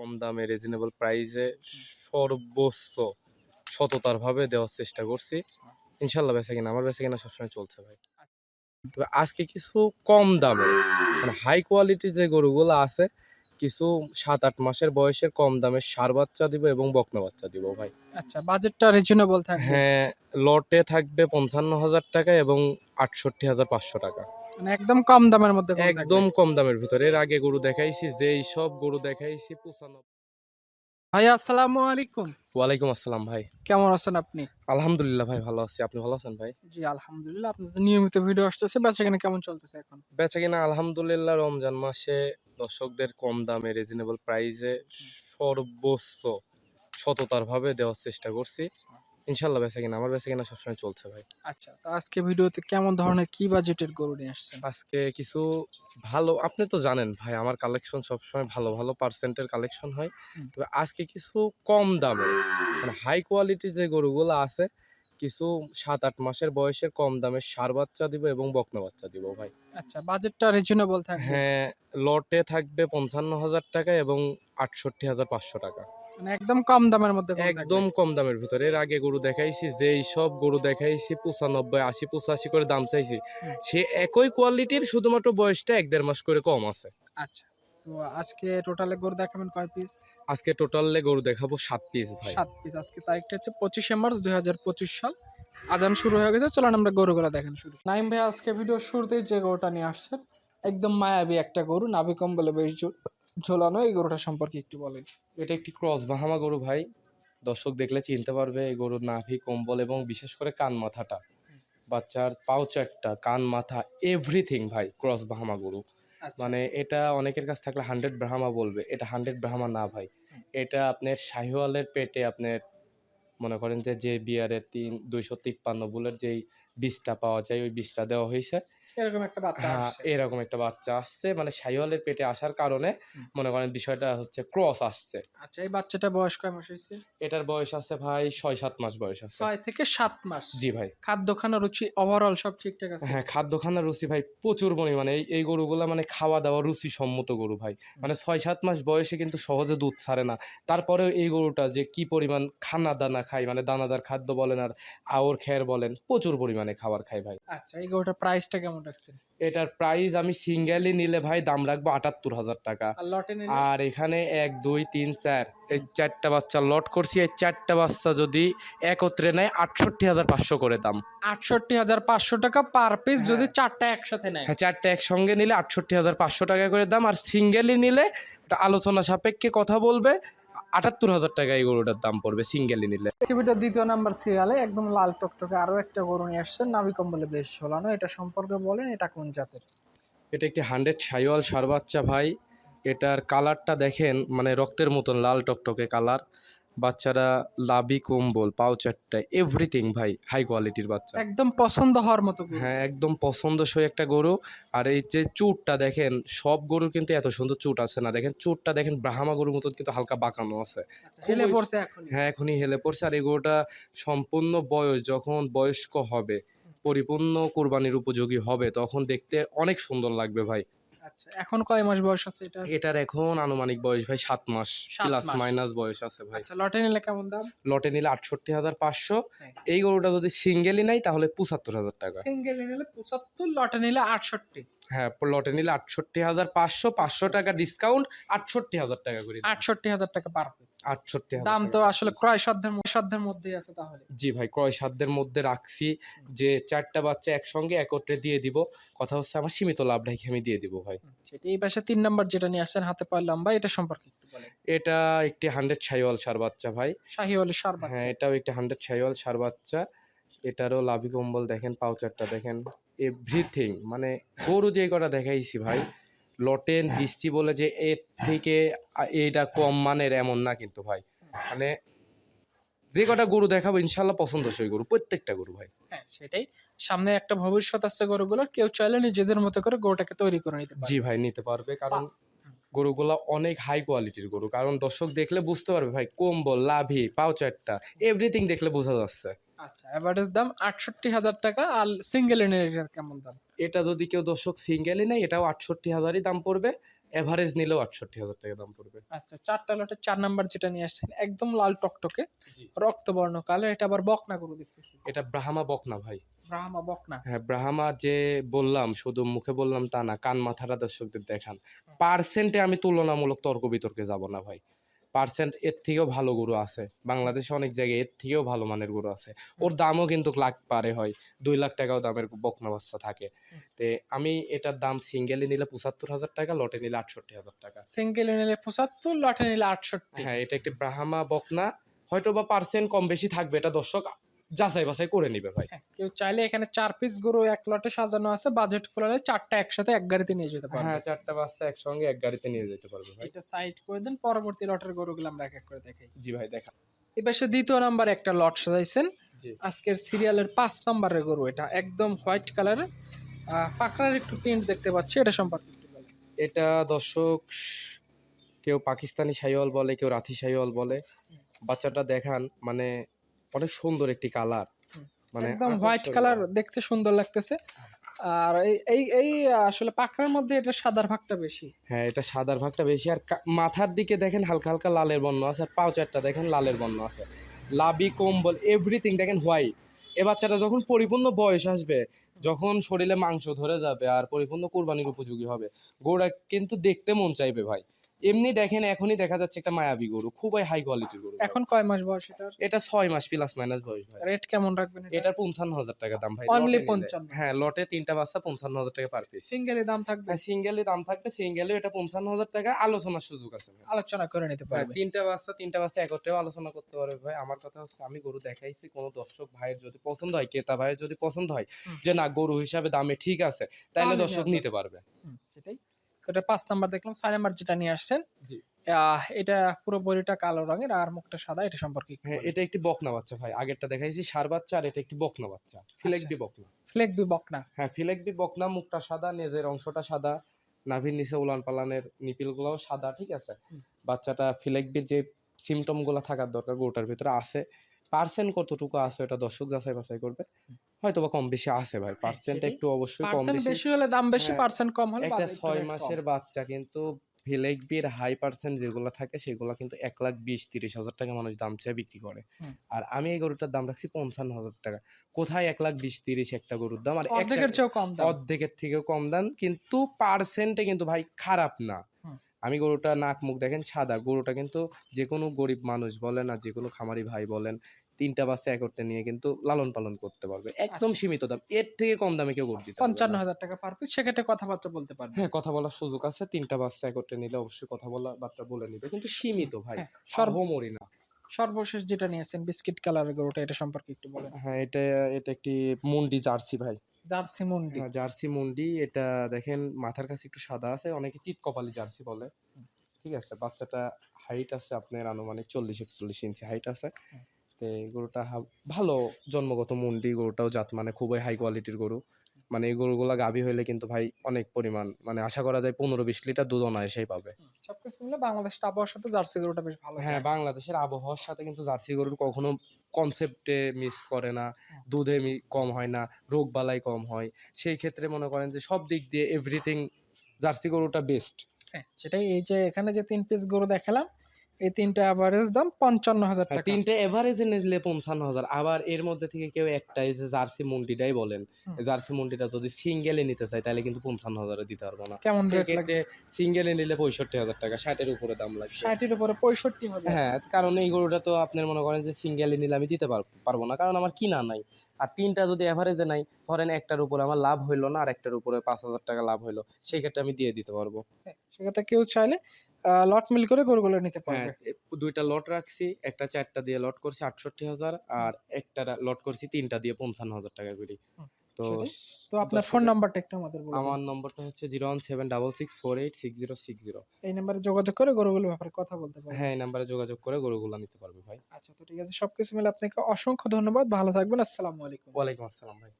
কম দামে রিজনেবল প্রাইসে সর্বোচ্চ সততার ভাবে দেওয়ার চেষ্টা করছি। ইনশাল্লাহ বেচা কিনা আমার বেচা কিনা সবসময় চলছে ভাই। তবে আজকে কিছু কম দামে মানে হাই কোয়ালিটির যে গরুগুলো আছে কিছু সাত আট মাসের বয়সের কম দামের সার বাচ্চা দিব এবং বকনা বাচ্চা দিব ভাই। আচ্ছা বাজেটটা রিজনেবল থাকবে? হ্যাঁ লটে থাকবে পঞ্চান্ন হাজার টাকা এবং আটষট্টি হাজার পাঁচশো টাকা। মানে একদম কম দামের মধ্যে গরু থাকবে। একদম কম দামের ভিতরে। এর আগে গরু দেখাইছি যেই সব গরু দেখাইছি পঁচানব্বই। ভাই আসসালামু আলাইকুম। ওয়ালাইকুম আসসালাম ভাই। কেমন আছেন আপনি? আলহামদুলিল্লাহ ভাই ভালো আছি। আপনি ভালো আছেন ভাই? জি আলহামদুলিল্লাহ। আপনাদের নিয়মিত ভিডিও আসতেছে। বেচা কিনা কেমন চলতেছে এখন? বেচা কিনা আলহামদুলিল্লাহ রমজান মাসে দর্শকদের কম দামে রিজনেবল প্রাইসে সর্বোচ্চ সততার ভাবে দেওয়ার চেষ্টা করছি। ইনশাল্লাহ বেচা কিনা আমার বেচা কিনা সবসময় চলছে ভাই। আচ্ছা তো আজকে ভিডিওতে কেমন ধরনের কি বাজেটের গরু নিয়ে আসছেন? আজকে কিছু ভালো আপনি তো জানেন ভাই আমার কালেকশন সবসময় ভালো ভালো পার্সেন্টের কালেকশন হয়। তবে আজকে কিছু কম দামে মানে হাই কোয়ালিটির যে গরুগুলো আছে কিছু সাত আট মাসের বয়সের কম দামের সার বাচ্চা দিব এবং বকনা বাচ্চা দিব ভাই। আচ্ছা বাজেটটা রিজনেবল থাকবে? হ্যাঁ লটে থাকবে পঞ্চান্ন হাজার টাকা এবং আটষট্টি হাজার পাঁচশো টাকা। একদম কম দামের মধ্যে একদম কম দামের ভিতরে। এর আগে গরু দেখাইছি যেই সব গরু দেখাইছি পঁচানব্বই আশি পঁচাশি করে দাম চাইছি সে একই কোয়ালিটির শুধুমাত্র বয়সটা এক দেড় মাস করে কম আছে। আচ্ছা তো আজকে টোটালে গরু দেখাবেন কয় পিস আজকে টোটালে গরু দেখাবো সাত পিস ভাই। সাত পিস আজকে তারিখটা হচ্ছে পঁচিশে মার্চ দুই হাজার পঁচিশ সাল। আজান শুরু হয়ে গেছে চলেন আমরা গরুগুলো দেখেন শুরু নাইম ভাই আজকে ভিডিও শুরুতেই যে গরুটা নিয়ে আসছেন একদম মায়াবী একটা গরু নাভি কম্বলে বেশ ঝো- ঝোলানো এই গরুটা সম্পর্কে একটু বলেন। এটা একটি ক্রস বাহামা গরু ভাই। দর্শক দেখলে চিনতে পারবে এই গরুর নাভি কম্বল এবং বিশেষ করে কান মাথাটা। বাচ্চার পাউচ একটা কান মাথা এভরিথিং ভাই ক্রস বাহামা গরু। মানে এটা অনেকের কাছ থাকলে হান্ড্রেড ব্রাহ্মা বলবে এটা হান্ড্রেড ব্রাহ্মা না ভাই। এটা আপনার শাহিওয়ালের পেটে আপনার মনে করেন যে যে বিয়ারের তিন দুইশো তিপ্পান্ন বুলের যেই বীজটা পাওয়া যায় ওই বীজটা দেওয়া হয়েছে। এরকম একটা বাচ্চা হ্যাঁ আসছে। এরকম একটা বাচ্চা আসছে। মানে শাহিওয়ালের পেটে আসার কারণে। মনে করেন বিষয়টা হচ্ছে ক্রস আসছে। আচ্ছা এই বাচ্চাটা বয়স কয় মাস হয়েছে? এটার বয়স আছে ভাই ছয় সাত মাস বয়স আছে। ছয় থেকে সাত মাস। জি ভাই। খাদ্য খানা রুচি ওভারঅল সব ঠিকঠাক আছে? হ্যাঁ খাদ্য খানার রুচি ভাই প্রচুর পরিমাণে। এই এই গরুগুলা মানে খাওয়া দাওয়া রুচি সম্মত গরু ভাই। মানে ছয় সাত মাস বয়সে কিন্তু সহজে দুধ ছাড়ে না। তারপরেও এই গরুটা যে কি পরিমাণ খানা দানা খায় মানে দানাদার খাদ্য বলেন আর আওর খের বলেন প্রচুর পরিমাণে খাবার খায় ভাই। আচ্ছা এই গরুটা প্রাইসটা কেমন রাখছেন? এটার প্রাইস আমি সিঙ্গেলি নিলে ভাই দাম রাখব আটাত্তর হাজার টাকা। আর এখানে এক দুই তিন চার এই চারটা বাচ্চা লট করছি এই চারটা বাচ্চা যদি একত্রে নেয় আটষট্টি হাজার পাঁচশো করে দাম। আটষট্টি হাজার পাঁচশো টাকা পার পিস হ্যাঁ। যদি চারটা একসাথে নেয়। হ্যাঁ চারটা একসঙ্গে নিলে আটষট্টি হাজার পাঁচশো টাকা করে দাম আর সিঙ্গেলি নিলে আলোচনা সাপেক্ষে কথা বলবে আটাত্তর হাজার টাকা এই গরুটার দাম পড়বে সিঙ্গেলি নিলে। পৃথিবীটা দ্বিতীয় নাম্বার সিরিয়ালে একদম লাল টকটকে আরও একটা গরু নিয়ে আসছে নাভি কম্বলে বেশ ঝোলানো। এটা সম্পর্কে বলেন এটা কোন জাতের? এটা একটি হান্ড্রেড সাইওয়াল সার বাচ্চা ভাই। এটার কালারটা দেখেন মানে রক্তের মতন লাল টকটকে কালার। বাচ্চারা লাভি কম্বল পাও চারটা এভরিথিং ভাই হাই কোয়ালিটির বাচ্চা। একদম পছন্দ হওয়ার মতো হ্যাঁ একদম পছন্দসই একটা গরু। আর এই যে চুটটা দেখেন সব গরুর কিন্তু এত সুন্দর চুট আছে না। দেখেন চুটটা দেখেন ব্রাহ্মা গরুর মতন কিন্তু হালকা বাঁকানো আছে। আচ্ছা, হেলে পড়ছে এখন হ্যাঁ এখনই হেলে পড়ছে। আর এই গরুটা সম্পূর্ণ বয়স যখন বয়স্ক হবে পরিপূর্ণ কোরবানির উপযোগী হবে তখন দেখতে অনেক সুন্দর লাগবে ভাই। আচ্ছা এখন কয় মাস বয়স আছে এটা এটার এখন আনুমানিক বয়স ভাই সাত মাস প্লাস মাইনাস বয়স আছে ভাই। আচ্ছা লটে নিলে কেমন দাম? লটে নিলে আটষট্টি হাজার পাঁচশো। হ্যাঁ। এই গরুটা যদি সিঙ্গেলই তাহলে পঁচাত্তর হাজার টাকা। সিঙ্গেল নিলে পঁচাত্তর লটে নিলে আটষট্টি। হ্যাঁ লটে নিলে আটষট্টি হাজার পাঁচশো পাঁচশো টাকা ডিসকাউন্ট আটষট্টি হাজার টাকা করে। আটষট্টি হাজার টাকা পার আটষট্টি দাম তো আসলে ক্রয় সাধ্যের সাধ্যের মধ্যেই আছে তাহলে। জি ভাই ক্রয় সাধ্যের মধ্যে রাখছি যে চারটা বাচ্চা একসঙ্গে একত্রে দিয়ে দিব। কথা হচ্ছে আমার সীমিত লাভ রেখে আমি দিয়ে দিব ভাই। সেটা এই পাশে তিন নাম্বার যেটা নিয়ে আসছেন হাতে পায়ে লম্বা এটা সম্পর্কে একটু বলেন। এটা একটি হান্ড্রেড ছাইওয়াল সার বাচ্চা ভাই। শাহিওয়ালি সারবাত হ্যাঁ এটাও একটি হান্ড্রেড ছাইওয়াল সার বাচ্চা। এটারও লাভি কম্বল দেখেন পাউচারটা দেখেন। এভরিথিং মানে গরু যে কটা দেখাইছি ভাই লটেন দিচ্ছি বলে যে এর থেকে এইটা কম মানের এমন না কিন্তু ভাই। মানে যে কটা গরু দেখাবো ইনশাল্লাহ পছন্দসই গরু প্রত্যেকটা গরু ভাই। হ্যাঁ সেটাই। সামনে একটা ভবিষ্যৎ আছে গরুগুলোর কেউ চাইলে নিজেদের মতো করে গরুটাকে তৈরি করে নিতে জি ভাই নিতে পারবে কারণ গরুগুলা অনেক হাই কোয়ালিটির গরু কারণ দর্শক দেখলে বুঝতে পারবে ভাই কম্বল লাভি পাউচারটা এভরিথিং দেখলে বোঝা যাচ্ছে। আচ্ছা অ্যাভারেজ দাম আটষট্টি হাজার টাকা আর সিঙ্গেল এটার কেমন দাম? এটা যদি কেউ দর্শক সিঙ্গেলই নেয় এটাও আটষট্টি হাজারই দাম পড়বে। এভারেজ নিলেও আটষট্টি হাজার টাকা দাম পড়বে। আচ্ছা চারটা লটে চার নাম্বার যেটা নিয়ে আসছেন একদম লাল টকটকে রক্ত রক্তবর্ণ কালো এটা আবার বকনা গরু দেখতেছি। এটা ব্রাহ্মা বকনা ভাই। ব্রাহ্মা বকনা। হ্যাঁ ব্রাহ্মা যে বললাম শুধু মুখে বললাম তা না কান মাথারা দর্শকদের দেখান। পার্সেন্টে আমি তুলনামূলক তর্ক বিতর্কে যাব না ভাই। পার্সেন্ট এর থেকেও ভালো গরু আছে। বাংলাদেশে অনেক জায়গায় এর থেকেও ভালো মানের গরু আছে। ওর দামও কিন্তু লাখ পারে হয়। দুই লাখ টাকাও দামের বকনা বাচ্চা থাকে। তে আমি এটার দাম সিঙ্গেলে নিলে পঁচাত্তর হাজার টাকা লটে নিলে আটষট্টি হাজার টাকা সিঙ্গেলে নিলে পঁচাত্তর লটে নিলে আটষট্টি। হ্যাঁ এটা একটি ব্রাহ্মা বকনা। হয়তো বা পার্সেন্ট কম বেশি থাকবে। এটা দর্শক যাচাই বাছাই করে নিবে ভাই। হ্যাঁ, কেউ চাইলে এখানে চার পিস গরু এক লটে সাজানো আছে বাজেট করলে চারটা একসাথে এক গাড়িতে নিয়ে যেতে পারবে। হ্যাঁ চারটা বাচ্চা একসঙ্গে এক গাড়িতে নিয়ে যেতে পারবে ভাই। এটা সাইড করে দেন পরবর্তী লটের গরুগুলো আমরা এক এক করে দেখাই। জি ভাই দেখা। এবার সে দ্বিতীয় নাম্বার একটা লট সাজাইছেন। জি। আজকের সিরিয়ালের পাঁচ নাম্বারের গরু এটা একদম হোয়াইট কালারের পাকড়ার একটু প্রিন্ট দেখতে পাচ্ছি এটা সম্পর্কে। এটা দর্শক কেউ পাকিস্তানি সাইওয়াল বলে কেউ রাথি সাইওয়াল বলে। বাচ্চাটা দেখান মানে অনেক সুন্দর একটি কালার। মানে একদম হোয়াইট কালার দেখতে সুন্দর লাগতেছে। আর এই এই আসলে পাকড়ার মধ্যে এটা সাদার ভাগটা বেশি। হ্যাঁ এটা সাদার ভাগটা বেশি। আর মাথার দিকে দেখেন হালকা হালকা লালের বর্ণ আছে আর পাও চারটা দেখেন লালের বর্ণ আছে। লাবি কম্বল এভরিথিং দেখেন হোয়াইট এ বাচ্চাটা যখন পরিপূর্ণ বয়স আসবে যখন শরীরে মাংস ধরে যাবে আর পরিপূর্ণ কোরবানির উপযোগী হবে গরুটা কিন্তু দেখতে মন চাইবে ভাই। এমনি দেখেন এখনই দেখা যাচ্ছে একটা মায়াবী গরু খুবই হাই কোয়ালিটির গরু। এখন কয় মাস বয়স এটার? এটা ছয় মাস প্লাস মাইনাস বয়স ভাই। রেট কেমন রাখবেন এটা? এটার পঞ্চান্ন হাজার টাকা দাম ভাই। Only লটে নিলে। 55 হ্যাঁ লটে তিনটা বাচ্চা পঞ্চান্ন হাজার টাকা পার পিস সিঙ্গেলে দাম থাকবে? সিঙ্গেলে দাম থাকবে সিঙ্গেলে এটা পঞ্চান্ন হাজার টাকা। আলোচনার সুযোগ আছে আলোচনা করে নিতে হ্যাঁ, পারবে। তিনটা বাচ্চা তিনটা বাচ্চা একত্রেও আলোচনা করতে পারবে ভাই। আমার কথা হচ্ছে আমি গরু দেখাইছি কোনো দর্শক ভাইয়ের যদি পছন্দ হয় ক্রেতা ভাইয়ের যদি পছন্দ হয় যে না গরু হিসাবে দামে ঠিক আছে তাহলে দর্শক নিতে পারবে। সেটাই। তো এটা পাঁচ নাম্বার দেখলাম ছয় নাম্বার যেটা নিয়ে আসছেন এটা পুরো বড়িটা কালো রঙের আর মুখটা সাদা এটা সম্পর্কে হ্যাঁ এটা একটি বকনা বাচ্চা ভাই আগেরটা দেখাইছি সার বাচ্চা আর এটা একটি বকনা বাচ্চা ফিলেকবি বকনা। ফ্লেকবি বকনা। হ্যাঁ ফিলেকবি বকনা মুখটা সাদা নেজের অংশটা সাদা নাভির নিচে উলান পালানের নিপিলগুলোও সাদা ঠিক আছে? বাচ্চাটা ফিলেকবির যে সিমটমগুলো থাকার দরকার গরুটার ভিতরে আছে। পার্সেন্ট কতটুকু আছে ওটা দর্শক যাচাই বাছাই করবে হয়তো বা কম বেশি আছে ভাই পার্সেন্ট একটু অবশ্যই কম বেশি হলে দাম বেশি হ্যাঁ, পার্সেন্ট কম হলে একটা ছয় মাসের বাচ্চা কিন্তু হাই পার্সেন্ট যেগুলো থাকে সেগুলো কিন্তু এক লাখ বিশ তিরিশ হাজার টাকা মানুষ দাম চেয়ে বিক্রি করে। আর আমি এই গরুটার দাম রাখছি পঞ্চান্ন হাজার টাকা। কোথায় এক লাখ বিশ তিরিশ একটা গরুর দাম? আর অর্ধেকের চেয়েও কম দাম। অর্ধেকের থেকেও কম দাম কিন্তু পার্সেন্টে কিন্তু ভাই খারাপ না। আমি গরুটা নাক মুখ দেখেন সাদা। গরুটা কিন্তু যে কোনো গরিব মানুষ বলেন আর যে কোনো খামারি ভাই বলেন তিনটা বাচ্চা একত্রে নিয়ে কিন্তু লালন পালন করতে পারবে। একদম সীমিত দাম। এর থেকে কম দামে কেউ গরু দিতে আচ্ছা। পঞ্চান্ন হাজার টাকা পার পিস সেক্ষেত্রে কথাবার্তা বলতে পারবে। হ্যাঁ কথা বলার সুযোগ আছে। তিনটা বাচ্চা একত্রে নিলে অবশ্যই কথা বলা বার্তা বলে নিবে। কিন্তু সীমিত ভাই। হ্যাঁ, সর্বমরি না। সর্বশেষ যেটা নিয়েছেন বিস্কিট কালারের গরুটা এটা সম্পর্কে একটু বলেন। হ্যাঁ এটা এটা একটি মুন্ডি জার্সি ভাই। জার্সি মুন্ডি। হ্যাঁ, জার্সি মুন্ডি। এটা দেখেন মাথার কাছে একটু সাদা আছে অনেকে চিত কপালি জার্সি বলে। ঠিক আছে বাচ্চাটা হাইট আছে আপনার আনুমানিক চল্লিশ একচল্লিশ ইঞ্চি হাইট আছে। তো গরুটা ভালো জন্মগত মুন্ডি গরুটাও জাত মানে খুবই হাই কোয়ালিটির গরু। মানে এই গরুগুলা গাভী হইলে কিন্তু ভাই অনেক পরিমাণ মানে আশা করা যায় পনেরো বিশ লিটার দুধ অনায়াসেই পাবে। সবকিছু মিলে বাংলাদেশের আবহাওয়ার সাথে জার্সি গরুটা বেশ ভালো হ্যাঁ বাংলাদেশের আবহাওয়ার সাথে কিন্তু জার্সি গরুর কখনো কনসেপ্টে মিস করে না। দুধে মি- কম হয় না রোগ বালাই কম হয়। সেই ক্ষেত্রে মনে করেন যে সব দিক দিয়ে এভরিথিং জার্সি গরুটা বেস্ট হ্যাঁ সেটাই এই যে এখানে যে তিন পিস গরু দেখালাম এই তিনটা অ্যাভারেজ দাম পঞ্চান্ন হাজার টাকা। তিনটে এভারেজে নিলে পঞ্চান্ন হাজার। আবার এর মধ্যে থেকে কেউ একটাই যে জার্সি মুন্ডিটাই বলেন এই জার্সি মুন্ডিটা যদি সিঙ্গেলে নিতে চাই তাহলে কিন্তু পঞ্চান্ন হাজারে দিতে পারব না। কেমন সেক্ষেত্রে সিঙ্গেলে নিলে পঁয়ষট্টি হাজার টাকা ষাটের উপরে দাম লাগবে। ষাটের উপরে পঁয়ষট্টি হবে। হ্যাঁ কারণ এই গরুটা তো আপনার মনে করেন যে সিঙ্গেলে নিলে আমি দিতে পার- পারব না কারণ আমার কিনা নাই। আর তিনটা যদি এভারেজে নাই ধরেন একটার উপরে আমার লাভ হইল না আর একটার উপরে পাঁচ হাজার টাকা লাভ হইল সেই ক্ষেত্রে আমি দিয়ে দিতে পারব। হ্যাঁ, সেক্ষেত্রে কেউ চাইলে লট মিল করে গরুগুলো নিতে হ্যাঁ পারবে। দুইটা লট রাখছি একটা চারটা দিয়ে লট করছি আটষট্টি হাজার আর একটা লট করছি তিনটা দিয়ে পঞ্চান্ন হাজার টাকা করে। তো তো আপনার ফোন নাম্বারটা একটু আমাদের বলুন আমার নম্বরটা হচ্ছে zero one seven double six four eight six zero six zero. এই নাম্বারে যোগাযোগ করে গরুগুলোর ব্যাপারে কথা বলতে পারবেন। হ্যাঁ এই নাম্বারে যোগাযোগ করে গরুগুলো নিতে পারবে ভাই। আচ্ছা তো ঠিক আছে সবকিছু মিলে আপনাকে অসংখ্য ধন্যবাদ। ভালো থাকবেন আসসালামু আলাইকুম। ওয়ালাইকুম আসসালাম ভাই।